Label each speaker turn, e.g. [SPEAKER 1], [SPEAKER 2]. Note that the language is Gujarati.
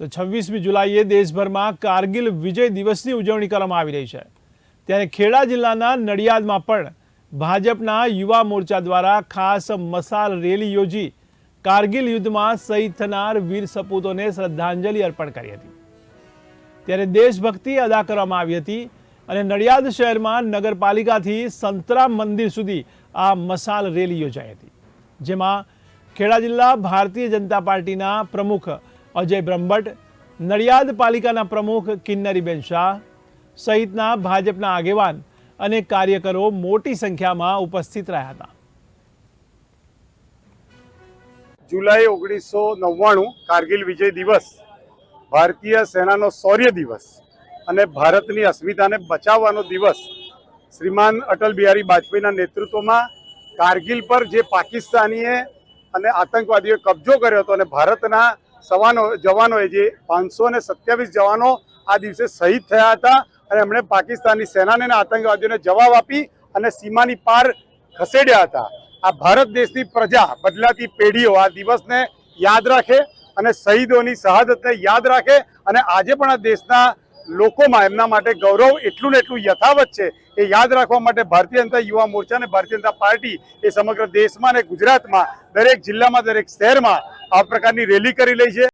[SPEAKER 1] તો છવ્વીસમી જુલાઈએ દેશભરમાં કારગિલ વિજય દિવસની ઉજવણી કરવામાં આવી રહી છે. ત્યારે ખેડા જિલ્લાના નડિયાદમાં પણ ભાજપના યુવા મોરચા દ્વારા ખાસ મસાલ રેલી યોજી કારગિલ યુદ્ધમાં શહીદ થનાર વીર સપૂતોને શ્રદ્ધાંજલિ અર્પણ કરી હતી. ત્યારે દેશભક્તિ અદા કરવામાં આવી હતી અને નડિયાદ શહેરમાં નગરપાલિકાથી સંતરામ મંદિર સુધી આ મસાલ રેલી યોજાઈ હતી. જેમાં ખેડા જિલ્લા ભારતીય જનતા પાર્ટીના પ્રમુખ અજય બ્રહ્મભટ્ટ, નડિયાદ પાલિકાના પ્રમુખ કિન્નરીબેન શાહ સહિતના ભાજપના આગેવાન અને કાર્યકરો મોટી સંખ્યામાં ઉપસ્થિત રહ્યા હતા.
[SPEAKER 2] જુલાઈ ઓગણીસો નવ્વાણું કારગિલ વિજય દિવસ ભારતીય સેનાનો શૌર્ય દિવસ અને ભારતની અસ્મિતાને બચાવવાનો દિવસ શ્રીમાન અટલ બિહારી વાજપેયીના નેતૃત્વમાં કારગિલ પર જે પાકિસ્તાનીએ અને આતંકવાદીઓએ કબજો કર્યો હતો અને ભારતના સવાનો જવાનોએ જે પાંચસો ને સત્યાવીસ જવાનો આ દિવસે શહીદ થયા હતા અને એમણે પાકિસ્તાની સેનાને આતંકવાદીઓને જવાબ આપી અને સીમાની પાર ખસેડ્યા હતા. આ ભારત દેશની પ્રજા બદલાતી પેઢીઓ આ દિવસને યાદ રાખે અને શહીદોની શહાદતને યાદ રાખે અને આજે પણ આ દેશના લોકોમાં એમના માટે ગૌરવ એટલું ને એટલું યથાવત છે એ યાદ રાખવા માટે ભારતીય જનતા યુવા મોરચા અને ભારતીય જનતા પાર્ટી એ સમગ્ર દેશમાં અને ગુજરાતમાં દરેક જિલ્લામાં, દરેક શહેરમાં આ પ્રકારની રેલી કરી લઈ છે.